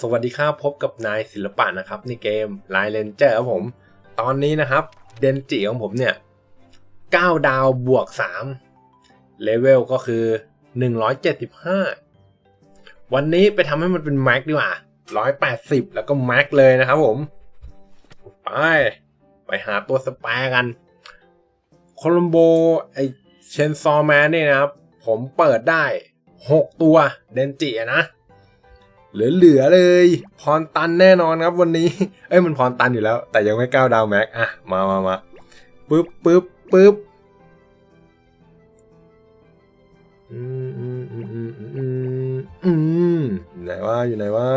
สวัสดีครับพบกับนายศิลปะนะครับในเกม Line Ranger ครับผม ตอนนี้นะครับเดนจิของผมเนี่ย 9 ดาวบวก 3 เลเวลก็คือ 175 วันนี้ไปทำให้มันเป็นแม็กดีกว่า 180 แล้วก็แม็กเลยนะครับผม ไป ไปหาตัวสแปร์กัน โคลัมโบ ไอเชนซอแมนนี่นะครับ ผมเปิดได้ 6 ตัวเดนจินะ เหลือๆเลย พรตันแน่นอนครับวันนี้ เอ้ยมันพรตันอยู่แล้ว แต่ยังไม่ก้าวดาวแม็กอะมามามาปึ๊บปึ๊บปึ๊บอืมอืมอืมอืมอืมอืมอยู่ไหนวะอยู่ไหนวะ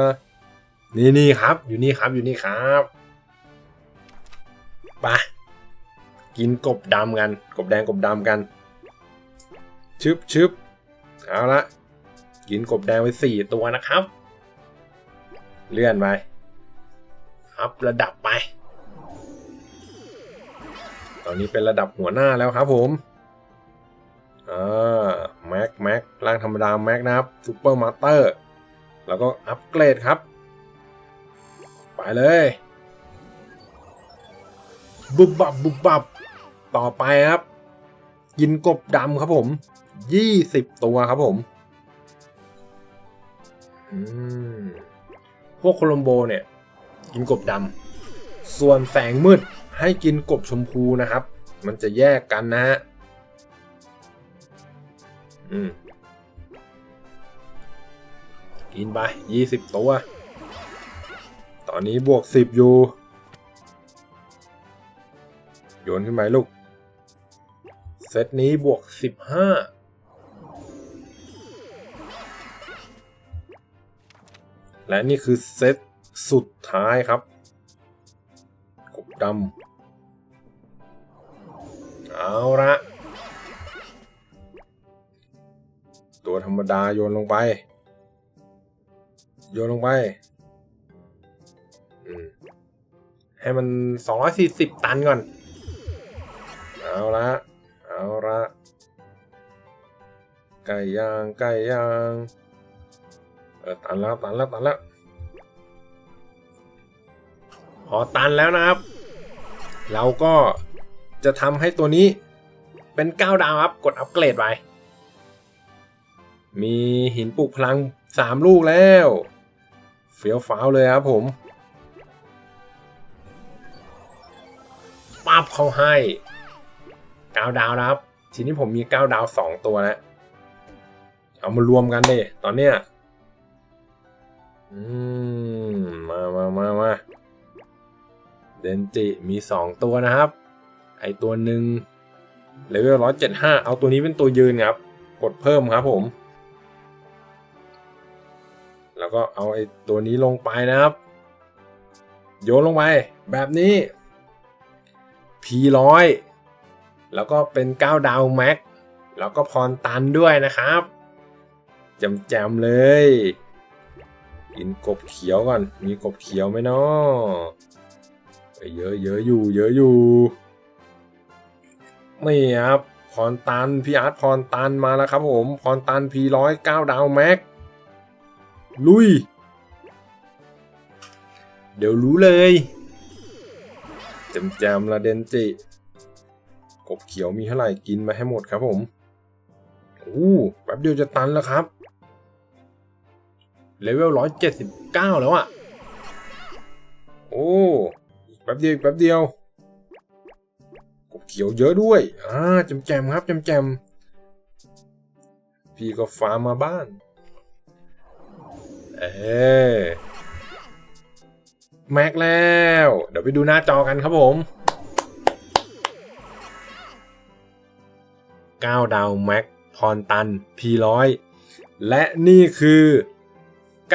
นี่นี่ครับ อยู่นี่ครับอยู่นี่ครับไปกินกบดำกัน กบแดงกบดำกัน ชึบชึบเอาละกินกบแดงไปสี่ตัวนะครับ เลื่อนไป อัพระดับไป ตอนนี้เป็นระดับหัวหน้าแล้วครับผมอ่าแม็กแม็กร่างธรรมดาแม็กนะครับซูเปอร์มาสเตอร์ แล้วก็อัปเกรดครับ ไปเลย บุบบับบุบบับ ต่อไปครับกินกบดำครับผม ยี่สิบตัวครับผม อืม พวกโคลัมโบเนี่ยกินกบดำส่วนแสงมืดให้กินกบชมพูนะครับ มันจะแยกกันนะฮะอืมกินไปยี่สิบตัว ตอนนี้บวกสิบอยู่ โยนขึ้นไปลูก เซตนี้บวกสิบห้า และนี่คือเซตสุดท้ายครับ กบดำเอาละตัวธรรมดาโยนลงไป โยนลงไปให้มัน 240 ตันก่อน เอาละ เอาละ ไก่ย่าง ไก่ย่าง เออตันแล้วตันแล้วตันแล้วพอตันแล้วนะครับ เราก็จะทำให้ตัวนี้เป็น 9 ดาวครับ กดอัปเกรดไป มีหินปลุกพลัง 3 ลูกแล้ว เฟี้ยวฟ้าวเลยครับผมปั๊บเขาให้ 9 ดาวนะครับ ทีนี้ผมมี 9 ดาว 2 ตัวแล้วเอามารวมกันดิตอนเนี้ย อืม มามามามาเดนจิมีสองตัวนะครับ ไอตัวหนึ่งเลเวลร้อยเจ็ดห้าเอาตัวนี้เป็นตัวยืนครับ กดเพิ่มครับผม แล้วก็เอาไอตัวนี้ลงไปนะครับ โยนลงไป แบบนี้พีร้อยแล้วก็เป็น 9 ดาวแม็ก แล้วก็พรตันด้วยนะครับ จำๆเลย กินกบเขียวก่อน มีกบเขียวไหมเนาะเยอะเยอะอยู่ เยอะอยู่ นี่ครับพรตันพี่อาร์ตพรตันมาแล้วครับผมพรตันพีร้อยเก้าดาวแม็ก ลุย เดี๋ยวรู้เลยจำแจมละเดนจิ กบเขียวมีเท่าไหร่กินมาให้หมดครับผม อู้แป๊บเดียวจะตันแล้วครับ เลเวลร้อยเจ็ดสิบเก้าแล้วอะโอ้แป๊บเดียวแป๊บเดียวกบเขียวเยอะด้วยอ่าจำแจมครับจำแจมพี่ก็ฟาร์มมาบ้าน เออแม็กแล้ว เดี๋ยวไปดูหน้าจอกันครับผม9ดาวแม็กพรตัน P100 และนี่คือ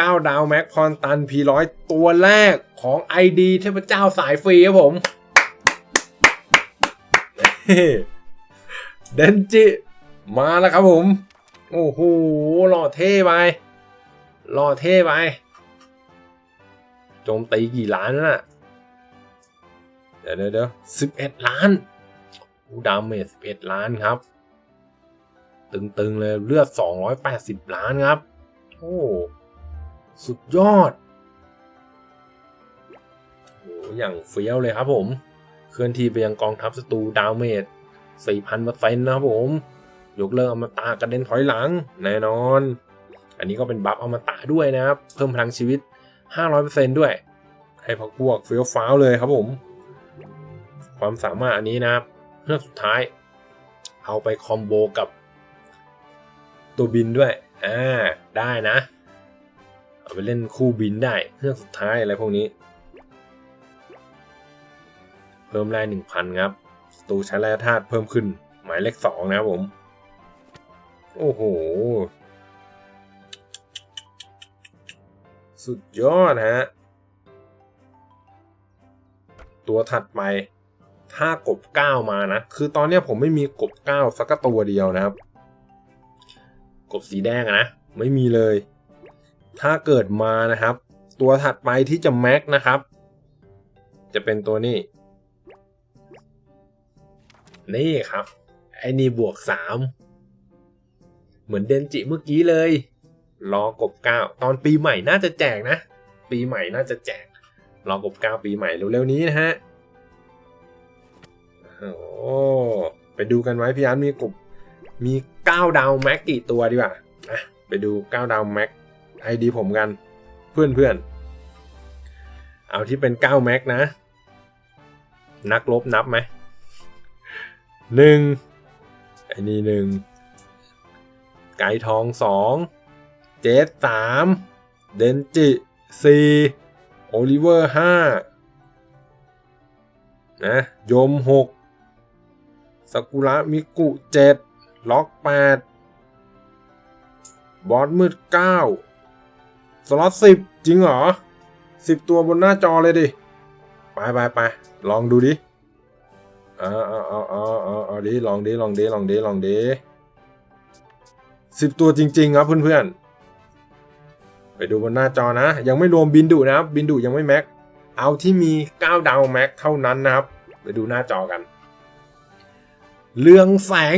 9 ดาวแม็กพรตัน P100 ตัวแรกของ ID เทพเจ้าสายฟรีครับผมเดนจิ มาแล้วครับผม โอ้โหหล่อเท่ไปหล่อเท่ไปโจมตีกี่ล้านน่ะ เดี๋ยวเดี๋ยวสิบเอ็ดล้านดามเมจสิบเอ็ดล้านครับ ตึงๆเลยเลือด280ล้านครับ โอ้ สุดยอดอย่างเฟี้ยวเลยครับผม เคลื่อนที่ไปยังกองทัพศัตรูดาวเมจ4,000%นะครับผม ยกเลิกอมตะกระเด็นถอยหลัง แน่นอน อันนี้ก็เป็นบัฟอมตะด้วยนะครับ เพิ่มพลังชีวิต 500%ด้วย ให้พักพวกเฟี้ยวฟ้าวเลยครับผม ความสามารถอันนี้นะครับเพื่องสุดท้าย เอาไปคอมโบกับตัวบินด้วย อ่า ได้นะ ไปเล่นคู่บินได้เพื่องสุดท้ายอะไรพวกนี้ เพิ่มแร่หนึ่งพันครับศัตรูใช้แร่ธาตุเพิ่มขึ้น หมายเลขสองนะครับผม โอ้โห สุดยอดฮะ ตัวถัดไปถ้ากบเก้ามานะ คือตอนนี้ผมไม่มีกบเก้าสักตัวเดียวนะครับ กบสีแดงนะ ไม่มีเลย ถ้าเกิดมานะครับ ตัวถัดไปที่จะแม็กนะครับ จะเป็นตัวนี้ นี่ครับไอ้นี่บวกสามเหมือนเดนจิเมื่อกี้เลย รอกบเก้าตอนปีใหม่น่าจะแจกนะ ปีใหม่น่าจะแจก รอกบเก้าปีใหม่เร็วๆนี้นะฮะโอ้ไปดูกันไว้พี่อาร์ตมีกบมีเก้าดาวแม็กกี่ตัวดีกว่าอะไปดูเก้าดาวแม็ก ไอดีผมกัน เพื่อนเพื่อนเอาที่เป็นเก้าแม็กนะ นักลบนับไหมหนึ่งไอ้นี่หนึ่งไก่ทองสองเจสสามเดนจิสี่โอลิเวอร์ห้านะยมหกสกุระมิกุเจ็ดล็อกแปดบอสมืดเก้า สล็อตสิบจริงเหรอสิบตัวบนหน้าจอเลยดิ ไปไปไปลองดูดิเอาเอาเอาเอาเอาเอาดิลองดิลองดิลองดิลองดิสิบตัวจริง ๆ ครับเพื่อนๆ ไปดูบนหน้าจอนะ ยังไม่รวมบินดุนะครับ บินดุยังไม่แม็ก เอาที่มี 9 ดาวแม็กเท่านั้นนะครับ ไปดูหน้าจอกัน เรืองแสง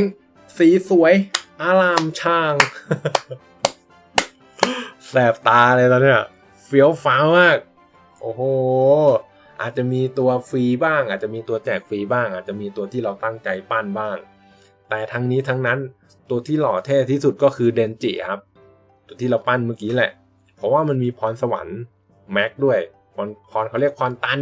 สีสวย อารามช่าง แสบตาเลยตอนเนี้ยเฟี้ยวฟ้าวมาก โอ้โห อาจจะมีตัวฟรีบ้าง อาจจะมีตัวแจกฟรีบ้าง อาจจะมีตัวที่เราตั้งใจปั้นบ้าง แต่ทั้งนี้ทั้งนั้นตัวที่หล่อเท่ที่สุดก็คือเดนจิครับ ตัวที่เราปั้นเมื่อกี้แหละ เพราะว่ามันมีพรสวรรค์แม็กด้วยพรพรเขาเรียกพรตัน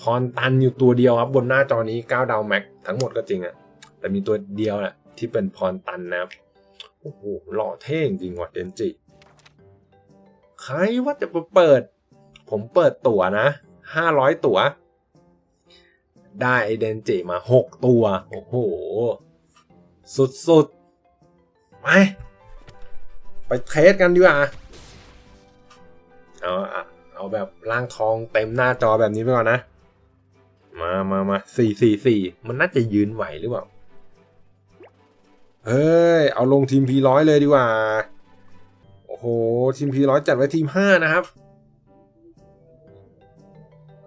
พรตันอยู่ตัวเดียวครับบนหน้าจอนี้9ดาวแม็กทั้งหมดก็จริงอะแต่มีตัวเดียวแหละที่เป็นพรตันนะครับ โอ้โหหล่อเท่จริงว่ะเดนจิ ใครว่าจะเปิด ผมเปิดตั๋วนะ500ตั๋ว ได้ไอเดนจิมา6ตัว โอ้โห สุดๆ ไป ไปเทสกันดีกว่า เอาเอาแบบร่างทองเต็มหน้าจอแบบนี้ไปก่อนนะ มามามาสี่สี่สี่มันน่าจะยืนไหวหรือเปล่า เฮ้ย เอาลงทีมพีร้อยเลยดีกว่า อ้โห ทีมพีร้อยจัดไว้ทีมห้านะครับ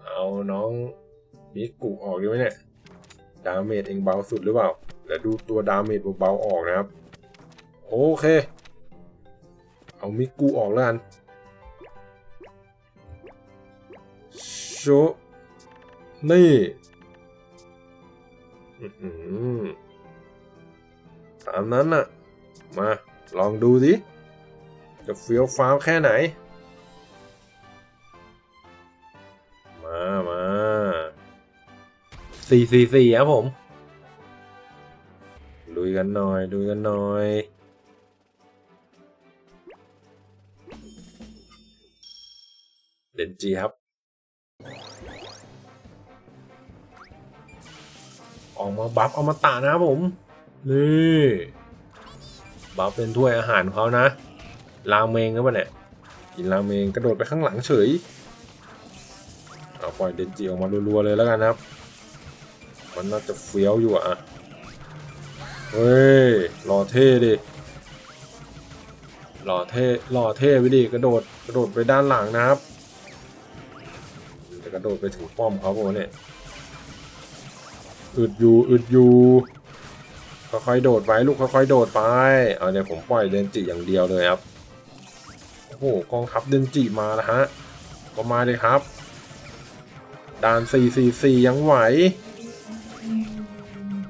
เอาน้องมิกุออกดีไหมเนี่ย ดาเมจเองเบาสุดหรือเปล่าเดี๋ยวดูตัวดาเมจเบาๆออกนะครับ โอเค เอามิกุออกแล้วกันโชนี่ตามนั้นน่ะ มาลองดูสิ จะเฟี้ยวฟ้าวแค่ไหน มามาสี่สี่สี่ครับผม ลุยกันหน่อย ลุยกันหน่อย เดนจีครับ ออกมาบัฟเอามาตานะครับผม นี่บัฟเป็นถ้วยอาหารเขานะ ราเมงก็ปะเนี่ยกินราเมงกระโดดไปข้างหลังเฉยเอาปล่อยเดนจิออกมารัวๆเลยแล้วกันครับ มันน่าจะเฟี้ยวอยู่อะเฮ้ยหล่อเท่ดิหล่อเท่หล่อเท่ไปดิกระโดดกระโดดไปด้านหลังนะครับจะกระโดดไปถึงป้อมเขาโมเนี่ยอึดอยู่อึดอยู่ค่อยๆโดดไปลูกค่อยๆโดดไปเอาเดี๋ยวผมปล่อยเดนจิอย่างเดียวเลยครับ โอ้โหกองทัพเดนจิมาแล้วฮะก็มาเลยครับด่าน444ยังไหว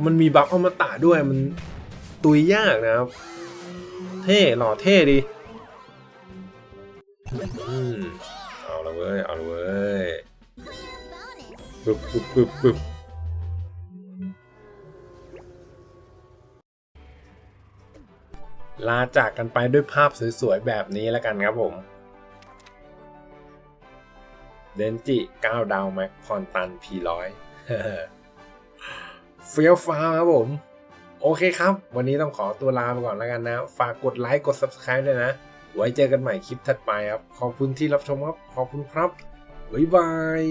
มันมีบัฟอมตะด้วยมันตุยยากนะครับ เท่หล่อเท่ดีเอาละเว้ย เอาละเว้ยปึ๊บปึ๊บปึ๊บปึ๊บ ลาจากกันไปด้วยภาพสวยๆ แบบนี้แล้วกันครับผมเดนจิ9ดาวแม็กพรตัน P100 เฟี้ยวฟ้าครับผม โอเคครับ วันนี้ต้องขอตัวลาไปก่อนแล้วกันนะ ฝากกดไลค์กด Subscribe ด้วยนะ ไว้เจอกันใหม่คลิปถัดไปครับ ขอบคุณที่รับชมครับ ขอบคุณครับ บ๊ายบาย